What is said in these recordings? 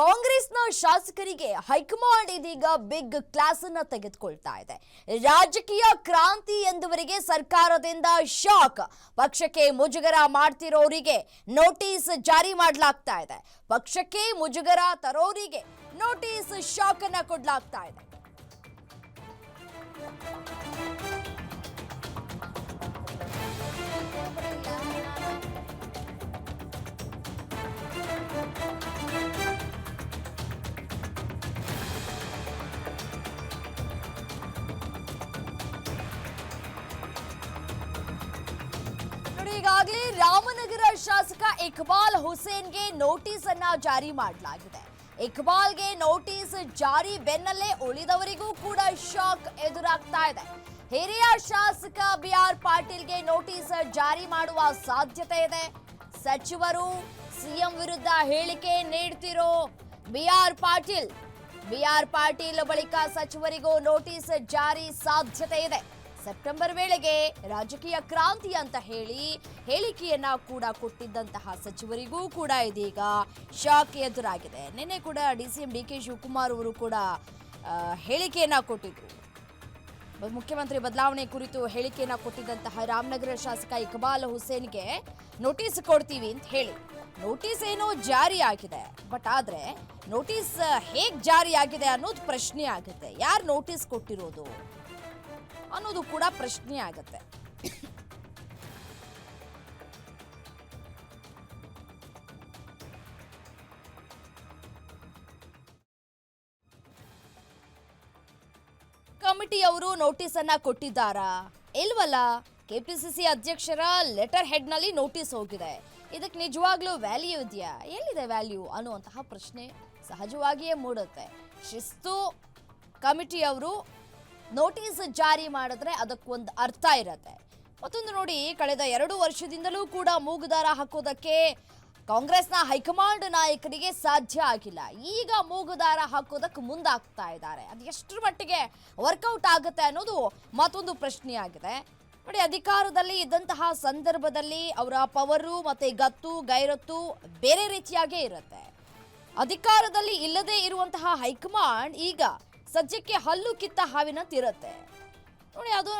ಕಾಂಗ್ರೆಸ್ನ ಶಾಸಕರಿಗೆ ಹೈಕಮಾಂಡ್ ಇದೀಗ ಬಿಗ್ ಕ್ಲಾಸ್ ಅನ್ನ ತೆಗೆದುಕೊಳ್ತಾ ಇದೆ. ರಾಜಕೀಯ ಕ್ರಾಂತಿ ಎಂದವರಿಗೆ ಸರ್ಕಾರದಿಂದ ಶಾಕ್. ಪಕ್ಷಕ್ಕೆ ಮುಜುಗರ ಮಾಡ್ತಿರೋರಿಗೆ ನೋಟಿಸ್ ಜಾರಿ ಮಾಡಲಾಗ್ತಾ ಇದೆ. ಪಕ್ಷಕ್ಕೆ ಮುಜುಗರ ತರೋರಿಗೆ ನೋಟಿಸ್ ಶಾಕ್ ಅನ್ನ ಕೊಡ್ಲಾಗ್ತಾ ಇದೆ. ಈಗಾಗಲೇ ರಾಮನಗರ ಶಾಸಕ ಇಕ್ಬಾಲ್ ಹುಸೇನ್ಗೆ ನೋಟಿಸ್ ಅನ್ನ ಜಾರಿ ಮಾಡಲಾಗಿದೆ. ಇಕ್ಬಾಲ್ಗೆ ನೋಟಿಸ್ ಜಾರಿ ಬೆನ್ನಲ್ಲೇ ಉಳಿದವರಿಗೂ ಕೂಡ ಶಾಕ್ ಎದುರಾಗ್ತಾ ಇದೆ. ಹಿರಿಯ ಶಾಸಕ ಬಿ ಆರ್ ಪಾಟೀಲ್ಗೆ ನೋಟಿಸ್ ಜಾರಿ ಮಾಡುವ ಸಾಧ್ಯತೆ ಇದೆ. ಸಚಿವರು ಸಿಎಂ ವಿರುದ್ಧ ಹೇಳಿಕೆ ನೀಡ್ತಿರೋ B R Patil B R Patil ಬಳಿಕ ಸಚಿವರಿಗೂ ನೋಟಿಸ್ ಜಾರಿ ಸಾಧ್ಯತೆ ಇದೆ. ಸೆಪ್ಟೆಂಬರ್ ವೇಳೆಗೆ ರಾಜಕೀಯ ಕ್ರಾಂತಿ ಅಂತ ಹೇಳಿ ಹೇಳಿಕೆಯನ್ನ ಕೂಡ ಕೊಟ್ಟಿದ್ದಂತಹ ಸಚಿವರಿಗೂ ಕೂಡ ಇದೀಗ ಶಾಕ್ ಎದುರಾಗಿದೆ. ನಿನ್ನೆ ಕೂಡ D C D K Shivakumar ಅವರು ಕೂಡ ಹೇಳಿಕೆಯನ್ನ ಕೊಟ್ಟಿದ್ರು. ಮುಖ್ಯಮಂತ್ರಿ ಬದಲಾವಣೆ ಕುರಿತು ಹೇಳಿಕೆಯನ್ನ ಕೊಟ್ಟಿದ್ದಂತಹ ರಾಮನಗರ ಶಾಸಕ ಇಕ್ಬಾಲ್ ಹುಸೇನ್ಗೆ ನೋಟಿಸ್ ಕೊಡ್ತೀವಿ ಅಂತ ಹೇಳಿ. ನೋಟಿಸ್ ಏನೋ ಜಾರಿ ಆಗಿದೆ. ಬಟ್ ಆದ್ರೆ ನೋಟಿಸ್, ಹೇಗ್ ಜಾರಿ ಆಗಿದೆ ಅನ್ನೋದು ಪ್ರಶ್ನೆ ಆಗುತ್ತೆ. ಯಾರು ನೋಟಿಸ್ ಕೊಟ್ಟಿರೋದು? ಅನ್ನೋದು ಕೂಡ ಪ್ರಶ್ನೆ ಆಗುತ್ತೆ. ಕಮಿಟಿಯವರು ನೋಟಿಸ್ ಅನ್ನ ಕೊಟ್ಟಿದ್ದಾರಾ? ಇಲ್ವಲ್ಲ? ಕೆಪಿಸಿಸಿ ಅಧ್ಯಕ್ಷರ ಲೆಟರ್ ಹೆಡ್ನಲ್ಲಿ ನೋಟಿಸ್ ಹೋಗಿದೆ. ಇದಕ್ಕೆ ನಿಜವಾಗ್ಲೂ ವ್ಯಾಲ್ಯೂ ಇದೆಯಾ? ಎಲ್ಲಿದೆ ವ್ಯಾಲ್ಯೂ ಅನ್ನುವಂತಹ ಪ್ರಶ್ನೆ ಸಹಜವಾಗಿಯೇ ಮೂಡುತ್ತೆ. ಶಿಸ್ತು ಕಮಿಟಿಯವರು ನೋಟಿಸ್ ಜಾರಿ ಮಾಡಿದ್ರೆ ಅದಕ್ಕೊಂದು ಅರ್ಥ ಇರತ್ತೆ. ಮತ್ತೊಂದು ನೋಡಿ, ಕಳೆದ ಎರಡು ವರ್ಷದಿಂದಲೂ ಕೂಡ ಮೂಗುದಾರ ಹಾಕೋದಕ್ಕೆ ಕಾಂಗ್ರೆಸ್ನ ಹೈಕಮಾಂಡ್ ನಾಯಕರಿಗೆ ಸಾಧ್ಯ ಆಗಿಲ್ಲ. ಈಗ ಮೂಗುದಾರ ಹಾಕೋದಕ್ಕೆ ಮುಂದಾಗ್ತಾ ಇದ್ದಾರೆ. ಅದು ಎಷ್ಟರ ಮಟ್ಟಿಗೆ ವರ್ಕೌಟ್ ಆಗುತ್ತೆ ಅನ್ನೋದು ಮತ್ತೊಂದು ಪ್ರಶ್ನೆಯಾಗಿದೆ. ನೋಡಿ, ಅಧಿಕಾರದಲ್ಲಿ ಇದ್ದಂತಹ ಸಂದರ್ಭದಲ್ಲಿ ಅವರ ಪವರು ಮತ್ತೆ ಗತ್ತು, ಗೈರತ್ತು ಬೇರೆ ರೀತಿಯಾಗೇ ಇರುತ್ತೆ. ಅಧಿಕಾರದಲ್ಲಿ ಇಲ್ಲದೆ ಇರುವಂತಹ ಹೈಕಮಾಂಡ್ ಈಗ ಸದ್ಯಕ್ಕೆ ಹಲ್ಲು ಕಿತ್ತ ಹಾವಿನಂತಿರುತ್ತೆ ನೋಡಿ, ಅದು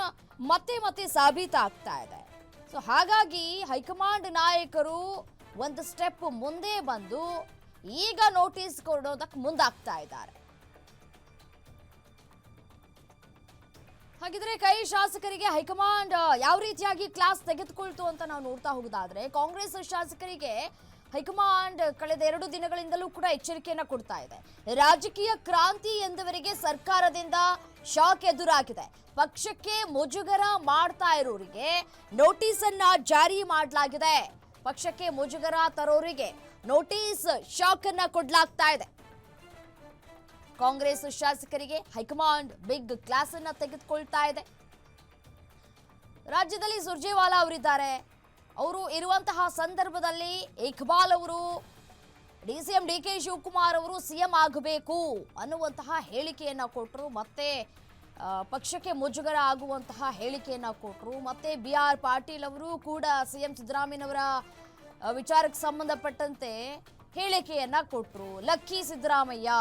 ಮತ್ತೆ ಮತ್ತೆ ಸಾಬೀತಾಗ್ತಾ ಇದೆ. ಸೊ ಹಾಗಾಗಿ ಹೈಕಮಾಂಡ್ ನಾಯಕರು ಒಂದು ಸ್ಟೆಪ್ ಮುಂದೆ ಬಂದು ಈಗ ನೋಟಿಸ್ ಕೊಡೋದಕ್ಕೆ ಮುಂದಾಗ್ತಾ ಇದ್ದಾರೆ. ಹಾಗಿದ್ರೆ ಕೈ ಶಾಸಕರಿಗೆ ಹೈಕಮಾಂಡ್ ಯಾವ ರೀತಿಯಾಗಿ ಕ್ಲಾಸ್ ತೆಗೆದುಕೊಳ್ತು ಅಂತ ನಾವು ನೋಡ್ತಾ ಹೋಗೋದಾದ್ರೆ, ಕಾಂಗ್ರೆಸ್ ಶಾಸಕರಿಗೆ ಹೈಕಮಾಂಡ್ ಕಳೆದ ಎರಡು ದಿನಗಳಿಂದಲೂ ಕೂಡ ಎಚ್ಚರಿಕೆಯನ್ನ ಕೊಡ್ತಾ ಇದೆ. ರಾಜಕೀಯ ಕ್ರಾಂತಿ ಎಂದವರಿಗೆ ಸರ್ಕಾರದಿಂದ ಶಾಕ್ ಎದುರಾಗಿದೆ. ಪಕ್ಷಕ್ಕೆ ಮುಜುಗರ ಮಾಡ್ತಾ ಇರೋರಿಗೆ ನೋಟಿಸ್ ಅನ್ನ ಜಾರಿ ಮಾಡಲಾಗಿದೆ. ಪಕ್ಷಕ್ಕೆ ಮುಜುಗರ ತರೋರಿಗೆ ನೋಟಿಸ್ ಶಾಕ್ ಅನ್ನ ಕೊಡ್ಲಾಗ್ತಾ ಇದೆ. ಕಾಂಗ್ರೆಸ್ ಶಾಸಕರಿಗೆ ಹೈಕಮಾಂಡ್ ಬಿಗ್ ಕ್ಲಾಸ್ ಅನ್ನ ತೆಗೆದುಕೊಳ್ತಾ ಇದೆ. ರಾಜ್ಯದಲ್ಲಿ ಸುರ್ಜೇವಾಲಾ ಅವರಿದ್ದಾರೆ. ಅವರು ಇರುವಂತಹ ಸಂದರ್ಭದಲ್ಲಿ ಇಕ್ಬಾಲ್ ಅವರು D C M D K Shivakumar ಅವರು ಸಿಎಂ ಆಗಬೇಕು ಅನ್ನುವಂತಹ ಹೇಳಿಕೆಯನ್ನು ಕೊಟ್ಟರು ಮತ್ತೆ ಪಕ್ಷಕ್ಕೆ ಮುಜುಗರ ಆಗುವಂತಹ ಹೇಳಿಕೆಯನ್ನು ಕೊಟ್ಟರು ಮತ್ತೆ ಬಿ ಆರ್ ಪಾಟೀಲ್ ಅವರು ಕೂಡ ಸಿಎಂ ಸಿದ್ದರಾಮಯ್ಯನವರ ವಿಚಾರಕ್ಕೆ ಸಂಬಂಧಪಟ್ಟಂತೆ ಹೇಳಿಕೆಯನ್ನು ಕೊಟ್ಟರು ಲಕ್ಕಿ ಸಿದ್ದರಾಮಯ್ಯ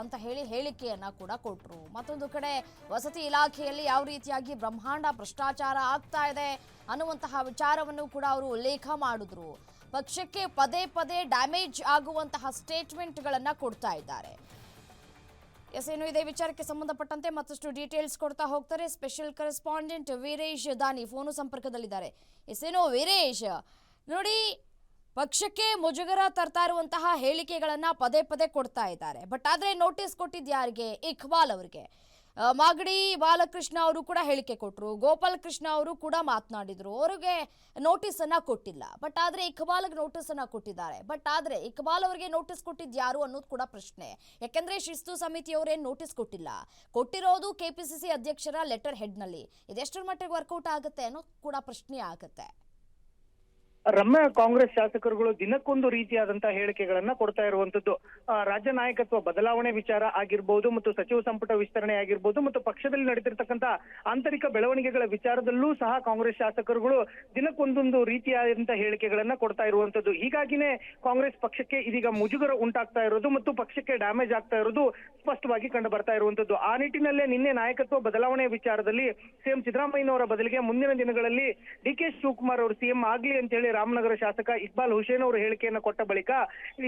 ಅಂತ ಹೇಳಿ ಹೇಳಿಕೆಯನ್ನ ಕೂಡ ಕೊಟ್ಟರು ಮತ್ತೊಂದು ಕಡೆ ವಸತಿ ಇಲಾಖೆಯಲ್ಲಿ ಯಾವ ರೀತಿಯಾಗಿ ಬ್ರಹ್ಮಾಂಡ ಭ್ರಷ್ಟಾಚಾರ ಆಗ್ತಾ ಇದೆ ಅನ್ನುವಂತಹ ವಿಚಾರವನ್ನು ಕೂಡ ಅವರು ಉಲ್ಲೇಖ ಮಾಡಿದ್ರು. ಪಕ್ಷಕ್ಕೆ ಪದೇ ಪದೇ ಡ್ಯಾಮೇಜ್ ಆಗುವಂತಹ ಸ್ಟೇಟ್ಮೆಂಟ್ಗಳನ್ನು ಕೊಡ್ತಾ ಇದ್ದಾರೆ. ಎಸ್ ಏನು ಇದೇ ವಿಚಾರಕ್ಕೆ ಸಂಬಂಧಪಟ್ಟಂತೆ ಮತ್ತಷ್ಟು ಡೀಟೇಲ್ಸ್ ಕೊಡ್ತಾ ಹೋಗ್ತಾರೆ ಸ್ಪೆಷಲ್ ಕರೆಸ್ಪಾಂಡೆಂಟ್ ವೀರೇಶ್ ದಾನಿ. ಫೋನು ಸಂಪರ್ಕದಲ್ಲಿದ್ದಾರೆ. ಎಸ್ ಏನು ವೀರೇಶ್, ನೋಡಿ ಪಕ್ಷಕ್ಕೆ ಮುಜುಗರ ತರ್ತಾ ಇರುವಂತಹ ಹೇಳಿಕೆಗಳನ್ನ ಪದೇ ಪದೇ ಕೊಡ್ತಾ ಇದ್ದಾರೆ. ಬಟ್ ಆದ್ರೆ ನೋಟಿಸ್ ಕೊಟ್ಟಿದ್ದು ಯಾರಿಗೆ? ಇಕ್ಬಾಲ್ ಅವರಿಗೆ. ಮಾಗಡಿ ಬಾಲಕೃಷ್ಣ ಅವರು ಕೂಡ ಹೇಳಿಕೆ ಕೊಟ್ಟರು ಗೋಪಾಲ ಕೃಷ್ಣ ಅವರು ಕೂಡ ಮಾತನಾಡಿದ್ರು. ಅವರಿಗೆ ನೋಟಿಸ್ ಅನ್ನ ಕೊಟ್ಟಿಲ್ಲ. ಬಟ್ ಆದ್ರೆ ಇಕ್ಬಾಲ್ಗೆ ನೋಟಿಸ್ ಅನ್ನ ಕೊಟ್ಟಿದ್ದಾರೆ. ಬಟ್ ಆದ್ರೆ ಇಕ್ಬಾಲ್ ಅವರಿಗೆ ನೋಟಿಸ್ ಕೊಟ್ಟಿದ್ದು ಯಾರು ಅನ್ನೋದು ಕೂಡ ಪ್ರಶ್ನೆ. ಯಾಕಂದ್ರೆ ಶಿಸ್ತು ಸಮಿತಿಯವರೇನು ನೋಟಿಸ್ ಕೊಟ್ಟಿಲ್ಲ. ಕೊಟ್ಟಿರೋದು ಕೆಪಿಸಿಸಿ ಅಧ್ಯಕ್ಷರ ಲೆಟರ್ ಹೆಡ್ನಲ್ಲಿ ಇದೆಷ್ಟರ ಮಟ್ಟಿಗೆ ವರ್ಕೌಟ್ ಆಗುತ್ತೆ ಅನ್ನೋದು ಕೂಡ ಪ್ರಶ್ನೆ ಆಗುತ್ತೆ. ರಮ್ಯ ಕಾಂಗ್ರೆಸ್ ಶಾಸಕರುಗಳು ದಿನಕ್ಕೊಂದು ರೀತಿಯಾದಂತಹ ಹೇಳಿಕೆಗಳನ್ನ ಕೊಡ್ತಾ ಇರುವಂತದ್ದು ರಾಜ್ಯ ನಾಯಕತ್ವ ಬದಲಾವಣೆ ವಿಚಾರ ಆಗಿರ್ಬೋದು ಮತ್ತು ಸಚಿವ ಸಂಪುಟ ವಿಸ್ತರಣೆ ಆಗಿರ್ಬೋದು ಮತ್ತು ಪಕ್ಷದಲ್ಲಿ ನಡೆದಿರ್ತಕ್ಕಂಥ ಆಂತರಿಕ ಬೆಳವಣಿಗೆಗಳ ವಿಚಾರದಲ್ಲೂ ಸಹ ಕಾಂಗ್ರೆಸ್ ಶಾಸಕರುಗಳು ದಿನಕ್ಕೊಂದೊಂದು ರೀತಿಯಾದಂತಹ ಹೇಳಿಕೆಗಳನ್ನ ಕೊಡ್ತಾ ಇರುವಂತದ್ದು. ಹೀಗಾಗಿನೇ ಕಾಂಗ್ರೆಸ್ ಪಕ್ಷಕ್ಕೆ ಇದೀಗ ಮುಜುಗರ ಉಂಟಾಗ್ತಾ ಇರೋದು ಮತ್ತು ಪಕ್ಷಕ್ಕೆ ಡ್ಯಾಮೇಜ್ ಆಗ್ತಾ ಇರೋದು ಸ್ಪಷ್ಟವಾಗಿ ಕಂಡು ಬರ್ತಾ ಇರುವಂತದ್ದು. ಆ ನಿಟ್ಟಿನಲ್ಲೇ ನಿನ್ನೆ ನಾಯಕತ್ವ ಬದಲಾವಣೆ ವಿಚಾರದಲ್ಲಿ ಸಿಎಂ ಸಿದ್ದರಾಮಯ್ಯನವರ ಬದಲಿಗೆ ಮುಂದಿನ ದಿನಗಳಲ್ಲಿ ಡಿ ಕೆ ಶಿವಕುಮಾರ್ ಅವರು ಸಿಎಂ ಆಗ್ಲಿ ಅಂತ ಹೇಳಿ ರಾಮನಗರ ಶಾಸಕ ಇಕ್ಬಾಲ್ ಹುಸೇನ್ ಅವರು ಹೇಳಿಕೆಯನ್ನ ಕೊಟ್ಟ ಬಳಿಕ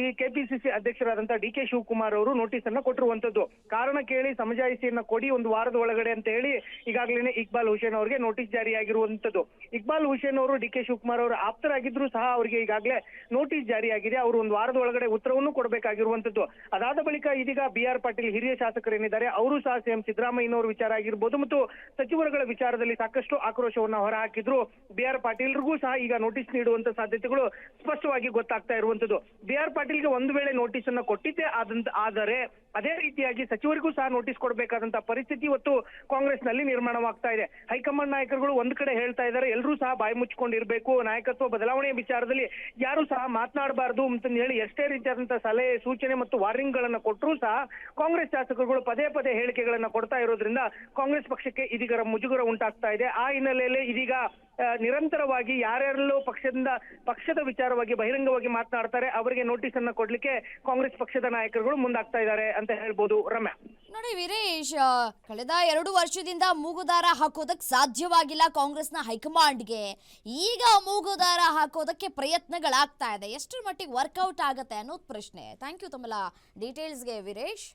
ಈ ಕೆಪಿಸಿಸಿ ಅಧ್ಯಕ್ಷರಾದಂತಹ ಡಿ ಕೆ ಶಿವಕುಮಾರ್ ಅವರು ನೋಟಿಸ್ ಅನ್ನ ಕೊಟ್ಟಿರುವಂತದ್ದು. ಕಾರಣ ಕೇಳಿ ಸಮಜಾಯಿಸಿಯನ್ನ ಕೊಡಿ ಒಂದು ವಾರದ ಒಳಗಡೆ ಅಂತ ಹೇಳಿ ಈಗಾಗಲೇ ಇಕ್ಬಾಲ್ ಹುಸೇನ್ ಅವರಿಗೆ ನೋಟಿಸ್ ಜಾರಿಯಾಗಿರುವಂತದ್ದು. ಇಕ್ಬಾಲ್ ಹುಸೇನ್ ಅವರು ಡಿ ಕೆ ಶಿವಕುಮಾರ್ ಅವರು ಆಪ್ತರಾಗಿದ್ರು ಸಹ ಅವರಿಗೆ ಈಗಾಗಲೇ ನೋಟಿಸ್ ಜಾರಿಯಾಗಿದೆ. ಅವರು ಒಂದು ವಾರದ ಒಳಗಡೆ ಉತ್ತರವನ್ನು ಕೊಡಬೇಕಾಗಿರುವಂತದ್ದು. ಅದಾದ ಬಳಿಕ ಇದೀಗ ಬಿ ಆರ್ ಪಾಟೀಲ್ ಹಿರಿಯ ಶಾಸಕರೇನಿದ್ದಾರೆ ಅವರು ಸಹ ಸಿಎಂ ಸಿದ್ದರಾಮಯ್ಯನವರ ವಿಚಾರ ಆಗಿರ್ಬೋದು ಮತ್ತು ಸಚಿವರುಗಳ ವಿಚಾರದಲ್ಲಿ ಸಾಕಷ್ಟು ಆಕ್ರೋಶವನ್ನ ಹೊರಹಾಕಿದ್ರು. ಬಿ ಆರ್ ಪಾಟೀಲ್ರಿಗೂ ಸಹ ಈಗ ನೋಟಿಸ್ ನೀಡುವಂತ ಸಾಧ್ಯತೆಗಳು ಸ್ಪಷ್ಟವಾಗಿ ಗೊತ್ತಾಗ್ತಾ ಇರುವಂತದ್ದು. ಬಿ ಆರ್ ಪಾಟೀಲ್ಗೆ ಒಂದು ವೇಳೆ ನೋಟಿಸ್ ಅನ್ನ ಕೊಟ್ಟಿದ್ದೆ ಆದಂತ ಆದರೆ ಅದೇ ರೀತಿಯಾಗಿ ಸಚಿವರಿಗೂ ಸಹ ನೋಟಿಸ್ ಕೊಡಬೇಕಾದಂತಹ ಪರಿಸ್ಥಿತಿ ಇವತ್ತು ಕಾಂಗ್ರೆಸ್ನಲ್ಲಿ ನಿರ್ಮಾಣವಾಗ್ತಾ ಇದೆ. ಹೈಕಮಾಂಡ್ ನಾಯಕರುಗಳು ಒಂದ್ ಕಡೆ ಹೇಳ್ತಾ ಇದ್ದಾರೆ ಎಲ್ಲರೂ ಸಹ ಬಾಯಿ ಮುಚ್ಕೊಂಡಿರ್ಬೇಕು, ನಾಯಕತ್ವ ಬದಲಾವಣೆಯ ವಿಚಾರದಲ್ಲಿ ಯಾರು ಸಹ ಮಾತನಾಡಬಾರದು ಅಂತ ಹೇಳಿ ಎಷ್ಟೇ ರೀತಿಯಾದಂತಹ ಸಲಹೆ, ಸೂಚನೆ ಮತ್ತು ವಾರ್ನಿಂಗ್ ಗಳನ್ನ ಕೊಟ್ಟರೂ ಸಹ ಕಾಂಗ್ರೆಸ್ ಶಾಸಕರುಗಳು ಪದೇ ಪದೇ ಹೇಳಿಕೆಗಳನ್ನ ಕೊಡ್ತಾ ಇರೋದ್ರಿಂದ ಕಾಂಗ್ರೆಸ್ ಪಕ್ಷಕ್ಕೆ ಇದೀಗ ಮುಜುಗರ ಉಂಟಾಗ್ತಾ ಇದೆ. ಆ ಹಿನ್ನೆಲೆಯಲ್ಲಿ ಇದೀಗ ನಿರಂತರವಾಗಿ ಯಾರ್ಯಾರಲ್ಲೂ ಪಕ್ಷದಿಂದ, ಪಕ್ಷದ ವಿಚಾರವಾಗಿ ಬಹಿರಂಗವಾಗಿ ಮಾತನಾಡ್ತಾರೆ, ಅವರಿಗೆ ನೋಟಿಸ್ ಅನ್ನ ಕೊಡ್ಲಿಕ್ಕೆ ಕಾಂಗ್ರೆಸ್ ಪಕ್ಷದ ನಾಯಕರುಗಳು ಮುಂದಾಗ್ತಾ ಇದ್ದಾರೆ ಅಂತ ಹೇಳ್ಬೋದು ರಮ್ಯಾ. ನೋಡಿ ವೀರೇಶ್ ಕಳೆದ ಎರಡು ವರ್ಷದಿಂದ ಮೂಗುದಾರ ಹಾಕೋದಕ್ಕೆ ಸಾಧ್ಯವಾಗಿಲ್ಲ ಕಾಂಗ್ರೆಸ್ನ ಹೈಕಮಾಂಡ್ಗೆ. ಈಗ ಮೂಗುದಾರ ಹಾಕೋದಕ್ಕೆ ಪ್ರಯತ್ನಗಳಾಗ್ತಾ ಇದೆ. ಎಷ್ಟರ ಮಟ್ಟಿಗೆ ವರ್ಕೌಟ್ ಆಗುತ್ತೆ ಅನ್ನೋದು ಪ್ರಶ್ನೆ. ಥ್ಯಾಂಕ್ ಯು ಡೀಟೇಲ್ಸ್ ಡೀಟೇಲ್ಸ್ಗೆ ವೀರೇಶ್.